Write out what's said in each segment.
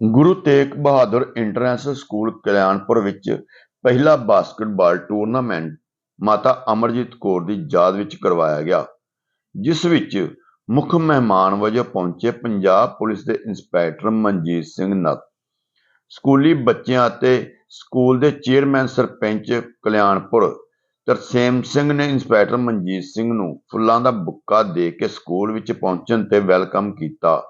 ਗੁਰੂ Tegh Bahadur international school Kalyanpur ਵਿੱਚ ਪਹਿਲਾ basketball tournament ਮਾਤਾ ਅਮਰਜੀਤ ਕੌਰ ਦੀ ਯਾਦ ਵਿੱਚ ਕਰਵਾਇਆ ਗਿਆ, ਜਿਸ ਵਿੱਚ ਮੁੱਖ ਮਹਿਮਾਨ ਵਜੋਂ ਪਹੁੰਚੇ ਪੰਜਾਬ ਪੁਲਿਸ ਦੇ ਇੰਸਪੈਕਟਰ ਮਨਜੀਤ ਸਿੰਘ ਨੱਥ, ਸਕੂਲੀ ਬੱਚਿਆਂ ਅਤੇ ਸਕੂਲ ਦੇ ਚੇਅਰਮੈਨ ਸਰਪੰਚ ਕਲਿਆਣਪੁਰ ਤਰਸੇਮ ਸਿੰਘ ਨੇ ਇੰਸਪੈਕਟਰ ਮਨਜੀਤ ਸਿੰਘ ਨੂੰ ਫੁੱਲਾਂ ਦਾ ਬੁੱਕਾ ਦੇ ਕੇ ਸਕੂਲ ਵਿੱਚ ਪਹੁੰਚਣ ਤੇ ਵੈਲਕਮ ਕੀਤਾ।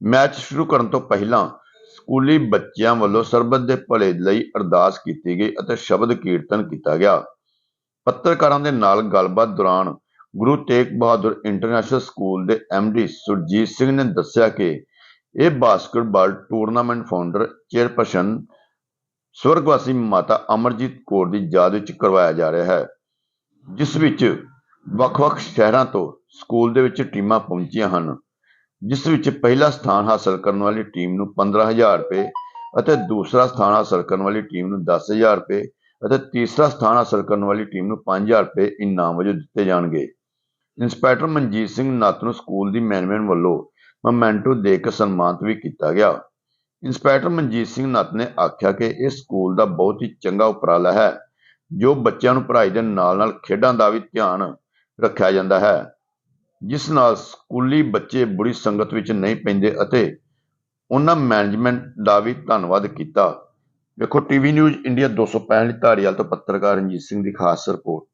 ਮੈਚ ਸ਼ੁਰੂ ਕਰਨ ਤੋਂ ਪਹਿਲਾਂ ਸਕੂਲੀ ਬੱਚਿਆਂ ਵੱਲੋਂ ਸਰਬਤ ਦੇ ਭਲੇ ਲਈ ਅਰਦਾਸ ਕੀਤੀ ਗਈ ਅਤੇ ਸ਼ਬਦ ਕੀਰਤਨ ਕੀਤਾ ਗਿਆ। ਪੱਤਰਕਾਰਾਂ ਦੇ ਨਾਲ ਗੱਲਬਾਤ ਦੌਰਾਨ ਗੁਰੂ ਤੇਗ ਬਹਾਦਰ ਇੰਟਰਨੈਸ਼ਨਲ ਸਕੂਲ ਦੇ ਡੀ ਸੁਰਜੀਤ ਸਿੰਘ ਨੇ ਦੱਸਿਆ ਕਿ ਇਹ ਬਾਸਕਟਬਾਲ ਟੂਰਨਾਮੈਂਟ ਫਾਊਂਡਰ ਚੇਅਰਪਰਸਨ ਸਵਰਗਵਾਸੀ ਮਾਤਾ ਅਮਰਜੀਤ ਕੌਰ ਦੀ ਯਾਦ ਵਿੱਚ ਕਰਵਾਇਆ ਜਾ ਰਿਹਾ ਹੈ, ਜਿਸ ਵਿੱਚ ਵੱਖ-ਵੱਖ ਸ਼ਹਿਰਾਂ ਤੋਂ ਸਕੂਲ ਦੇ ਵਿੱਚ ਟੀਮਾਂ ਪਹੁੰਚੀਆਂ ਹਨ। ਜਿਸ ਵਿੱਚ ਪਹਿਲਾ ਸਥਾਨ ਹਾਸਲ ਕਰਨ ਵਾਲੀ ਟੀਮ ਨੂੰ 15000 ਰੁਪਏ ਅਤੇ ਦੂਸਰਾ ਸਥਾਨ ਹਾਸਲ ਕਰਨ ਵਾਲੀ ਟੀਮ ਨੂੰ 10000 ਰੁਪਏ ਅਤੇ ਤੀਸਰਾ ਸਥਾਨ ਹਾਸਲ ਕਰਨ ਵਾਲੀ ਟੀਮ ਨੂੰ 5000 ਰੁਪਏ ਇਨਾਮ ਵਜੋਂ ਦਿੱਤੇ ਜਾਣਗੇ। ਇੰਸਪੈਕਟਰ ਮਨਜੀਤ ਸਿੰਘ ਨੱਤ ਨੂੰ ਸਕੂਲ ਦੀ ਮੈਨੇਜਮੈਂਟ ਵੱਲੋਂ ਮੋਮੈਂਟੋ ਦੇ ਕੇ ਸਨਮਾਨਿਤ ਵੀ ਕੀਤਾ ਗਿਆ। ਇੰਸਪੈਕਟਰ ਮਨਜੀਤ ਸਿੰਘ ਨੱਤ ਨੇ ਆਖਿਆ ਕਿ ਇਹ ਸਕੂਲ ਦਾ ਬਹੁਤ ਹੀ ਚੰਗਾ ਉਪਰਾਲਾ ਹੈ, ਜੋ ਬੱਚਿਆਂ ਨੂੰ ਪੜ੍ਹਾਈ ਦੇ ਨਾਲ-ਨਾਲ ਖੇਡਾਂ ਦਾ ਵੀ ਧਿਆਨ ਰੱਖਿਆ ਜਾਂਦਾ ਹੈ। ਜਿਸ ਨਾਲ ਸਕੂਲੀ ਬੱਚੇ ਬੁਰੀ ਸੰਗਤ ਵਿੱਚ ਨਹੀਂ ਪੈਂਦੇ ਅਤੇ ਉਹਨਾਂ ਮੈਨੇਜਮੈਂਟ ਦਾ ਵੀ ਧੰਨਵਾਦ ਕੀਤਾ। ਵੇਖੋ, ਟੀਵੀ ਨਿਊਜ਼ ਇੰਡੀਆ 265 ਧਾਰੀਵਾਲ ਤੋਂ ਪੱਤਰਕਾਰ ਰਣਜੀਤ ਸਿੰਘ ਦੀ ਖਾਸ report.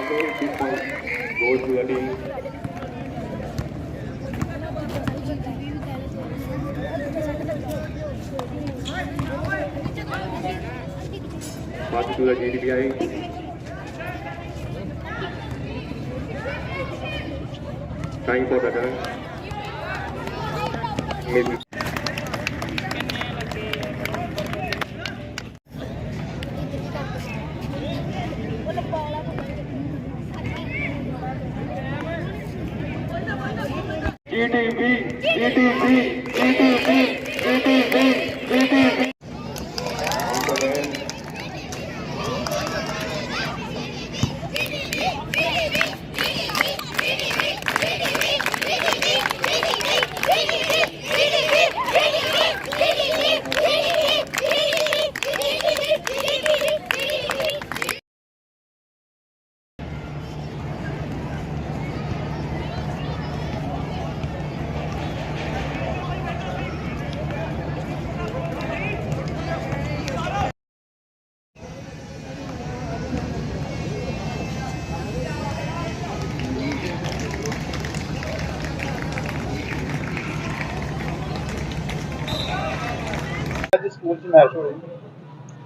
Other people go to any march to the GDPI. Trying for the turn. Maybe.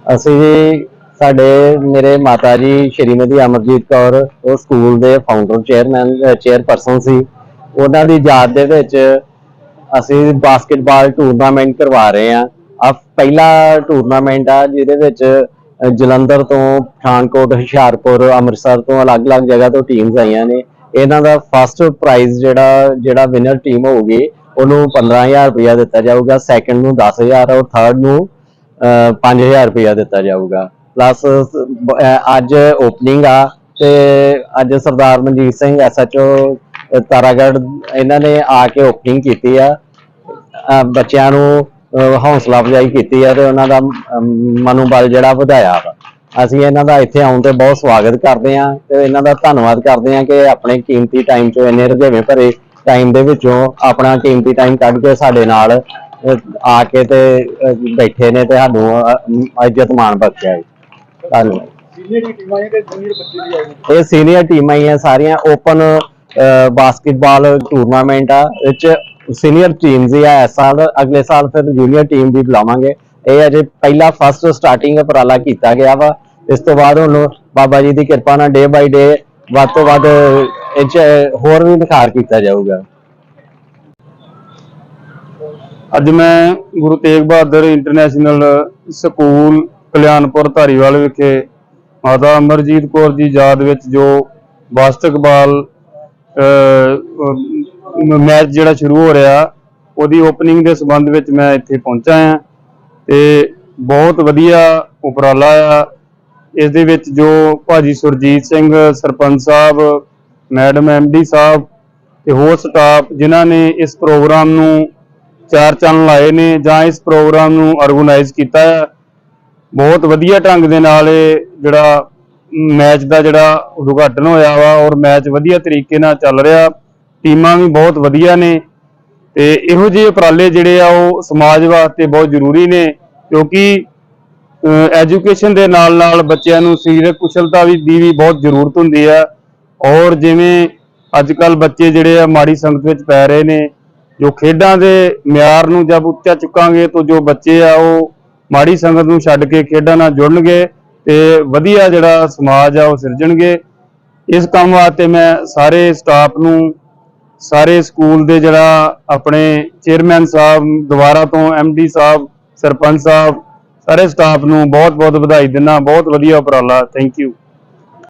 ਅਸੀਂ ਜੀ, ਸਾਡੇ ਮੇਰੇ ਮਾਤਾ ਜੀ, ਸ਼੍ਰੀਮਤੀ ਅਮਰਜੀਤ ਕੌਰ, ਉਹ ਸਕੂਲ ਦੇ ਫਾਊਂਡਰ ਚੇਅਰਮੈਨ ਚੇਅਰਪਰਸਨ ਸੀ। ਉਹਨਾਂ ਦੀ ਯਾਦ ਦੇ ਵਿੱਚ ਅਸੀਂ ਬਾਸਕਟਬਾਲ ਟੂਰਨਾਮੈਂਟ ਕਰਵਾ ਰਹੇ ਹਾਂ। ਆ ਪਹਿਲਾ ਟੂਰਨਾਮੈਂਟ ਆ, ਜਿਹਦੇ ਵਿੱਚ ਜਲੰਧਰ ਤੋਂ ਪਠਾਨਕੋਟ, ਹੁਸ਼ਿਆਰਪੁਰ, ਅੰਮ੍ਰਿਤਸਰ ਤੋਂ ਅਲੱਗ-ਅਲੱਗ ਜਗ੍ਹਾ ਤੋਂ ਟੀਮਸ ਆਈਆਂ ਨੇ। ਇਹਨਾਂ ਦਾ ਫਸਟ ਪ੍ਰਾਈਜ਼ ਜਿਹੜਾ ਜਿਹੜਾ ਵਿਨਰ ਟੀਮ ਹੋਊਗੀ, ਉਹਨੂੰ 15000 ਰੁਪਇਆ ਦਿੱਤਾ ਜਾਊਗਾ। ਸੈਕੰਡ ਨੂੰ 10000 ਔਰ ਥਰਡ ਨੂੰ 5000 ਰੁਪਇਆ ਦਿੱਤਾ ਜਾਊਗਾ। ਪਲੱਸ ਅੱਜ ਓਪਨਿੰਗ ਆ ਤੇ ਅੱਜ ਸਰਦਾਰ ਮਨਜੀਤ ਸਿੰਘ ਐਸਐਚਓ ਤਾਰਾਗੜ ਇਹਨਾਂ ਨੇ ਆ ਕੇ ਓਪਨਿੰਗ ਕੀਤੀ ਆ। ਬੱਚਿਆਂ ਨੂੰ ਹੌਸਲਾ ਅਫਜ਼ਾਈ ਕੀਤੀ ਆ ਤੇ ਉਹਨਾਂ ਦਾ ਮਨੋਬਲ ਜਿਹੜਾ ਵਧਾਇਆ ਵਾ। ਅਸੀਂ ਇਹਨਾਂ ਦਾ ਇੱਥੇ ਆਉਣ ਤੇ ਬਹੁਤ ਸਵਾਗਤ ਕਰਦੇ ਆ ਤੇ ਇਹਨਾਂ ਦਾ ਧੰਨਵਾਦ ਕਰਦੇ ਆ ਕਿ ਆਪਣੇ ਕੀਮਤੀ ਟਾਈਮ ਚੋਂ ਇੰਨੇ ਰੁਝੇਵੇਂ ਭਰੇ ਟਾਈਮ ਦੇ ਵਿੱਚੋਂ ਆਪਣਾ ਕੀਮਤੀ ਟਾਈਮ ਕੱਢ ਕੇ ਸਾਡੇ ਨਾਲ ਆ ਕੇ ਤੇ ਅਹ, ਬੈਠੇ ਨੇ ਤੇ ਸਾਨੂੰ ਅਹ, ਇੱਜ਼ਤ ਮਾਣ ਬਖਸ਼ਿਆ ਹੈ ਧੰਨਵਾਦ। ਸੀਨੀਅਰ ਟੀਮਾਂ ਹੈ ਤੇ ਜੂਨੀਅਰ ਬੱਚੇ ਵੀ ਆਏ ਨੇ ਇਹ ਸੀਨੀਅਰ ਟੀਮਾਂ ਹੀ ਆ ਸਾਰੀਆਂ। ਓਪਨ ਬਾਸਕਟਬਾਲ ਟੂਰਨਾਮੈਂਟ ਆ ਇਹ ਚ ਸੀਨੀਅਰ ਟੀਮਸ ਹੀ ਆ। ਇਸ ਸਾਲ ਅਗਲੇ ਸਾਲ ਫਿਰ ਜੂਨੀਅਰ ਟੀਮ ਵੀ ਬੁਲਾਵਾਂਗੇ। ਇਹ ਅਜੇ ਪਹਿਲਾ ਫਸਟ ਸਟਾਰਟਿੰਗ ਉਪਰਾਲਾ ਕੀਤਾ ਗਿਆ ਵਾ। ਇਸ ਤੋਂ ਬਾਅਦ ਹੁਣ ਬਾਬਾ ਜੀ ਦੀ ਕਿਰਪਾ ਨਾਲ ਡੇ ਬਾਈ ਡੇ ਵੱਧ ਤੋਂ ਵੱਧ ਇਹ ਚ ਹੋਰ ਵੀ ਨਿਖਾਰ ਕੀਤਾ ਜਾਊਗਾ। ਅੱਜ ਮੈਂ ਗੁਰੂ ਤੇਗ ਬਹਾਦਰ ਇੰਟਰਨੈਸ਼ਨਲ ਸਕੂਲ ਕਲਿਆਣਪੁਰ ਧਾਰੀਵਾਲ ਵਿਖੇ ਮਾਤਾ ਅਮਰਜੀਤ ਕੌਰ ਜੀ ਯਾਦ ਵਿੱਚ ਜੋ ਬਾਸਕਟਬਾਲ ਮੈਚ ਜਿਹੜਾ ਸ਼ੁਰੂ ਹੋ ਰਿਹਾ, ਉਹਦੀ ਓਪਨਿੰਗ ਦੇ ਸੰਬੰਧ ਵਿੱਚ ਮੈਂ ਇੱਥੇ ਪਹੁੰਚਾ ਹਾਂ ਤੇ ਬਹੁਤ ਵਧੀਆ ਉਪਰਾਲਾ ਆ। ਇਸ ਦੇ ਵਿੱਚ ਜੋ ਭਾਜੀ ਸੁਰਜੀਤ ਸਿੰਘ, ਸਰਪੰਚ ਸਾਹਿਬ, ਮੈਡਮ ਐਮਡੀ ਸਾਹਿਬ ਤੇ ਹੋਰ ਸਟਾਫ ਜਿਨ੍ਹਾਂ ਨੇ ਇਸ ਪ੍ਰੋਗਰਾਮ ਨੂੰ ਚਾਰ ਚੰਨ ਲਾਏ ਨੇ ਜਾਂ ਇਸ ਪ੍ਰੋਗਰਾਮ ਨੂੰ ਆਰਗੇਨਾਈਜ਼ ਕੀਤਾ ਹੈ। ਬਹੁਤ ਵਧੀਆ ਢੰਗ ਦੇ ਨਾਲ ਇਹ ਜਿਹੜਾ ਮੈਚ ਦਾ ਜਿਹੜਾ ਉਦਘਾਟਨ ਹੋਇਆ ਵਾ ਔਰ ਮੈਚ ਵਧੀਆ ਤਰੀਕੇ ਨਾਲ ਚੱਲ ਰਿਹਾ। ਟੀਮਾਂ ਵੀ ਬਹੁਤ ਵਧੀਆ ਨੇ ਤੇ ਇਹੋ ਜਿਹੇ ਉਪਰਾਲੇ ਜਿਹੜੇ ਆ ਉਹ ਸਮਾਜ ਵਾਸਤੇ ਬਹੁਤ ਜ਼ਰੂਰੀ ਨੇ ਕਿਉਂਕਿ ਐਜੂਕੇਸ਼ਨ ਦੇ ਨਾਲ ਨਾਲ ਬੱਚਿਆਂ ਨੂੰ ਸਰੀਰਕ ਕੁਸ਼ਲਤਾ ਵੀ ਦੀ ਵੀ ਬਹੁਤ ਜ਼ਰੂਰਤ ਹੁੰਦੀ ਆ। ਔਰ ਜਿਵੇਂ ਅੱਜ ਕੱਲ ਬੱਚੇ ਜਿਹੜੇ ਆ ਮਾੜੀ ਸੰਗਤ ਵਿੱਚ ਪੈ ਰਹੇ ਨੇ ਜੋ ਖੇਡਾਂ ਦੇ ਮਿਆਰ ਨੂੰ ਜਦ ਉੱਚਾ ਚੁੱਕਾਂਗੇ ਤਾਂ ਜੋ ਬੱਚੇ ਆ ਉਹ ਮਾੜੀ ਸੰਗਤ ਨੂੰ ਛੱਡ ਕੇ ਖੇਡਾਂ ਨਾਲ ਜੁੜਨਗੇ ਤੇ ਵਧੀਆ ਜਿਹੜਾ ਸਮਾਜ ਆ ਉਹ ਸਿਰਜਣਗੇ। ਇਸ ਕੰਮ ਵਾਸਤੇ ਮੈਂ ਸਾਰੇ ਸਟਾਫ ਨੂੰ, ਸਾਰੇ ਸਕੂਲ ਦੇ ਜਿਹੜਾ ਆਪਣੇ ਚੇਅਰਮੈਨ ਸਾਹਿਬ, ਦੁਬਾਰਾ ਤੋਂ ਡੀ ਸਾਹਿਬ, ਸਰਪੰਚ ਸਾਹਿਬ, ਸਾਰੇ ਸਟਾਫ ਨੂੰ ਬਹੁਤ ਬਹੁਤ ਵਧਾਈ ਦਿੰਦਾ, ਬਹੁਤ ਵਧੀਆ ਉਪਰਾਲਾ। Thank you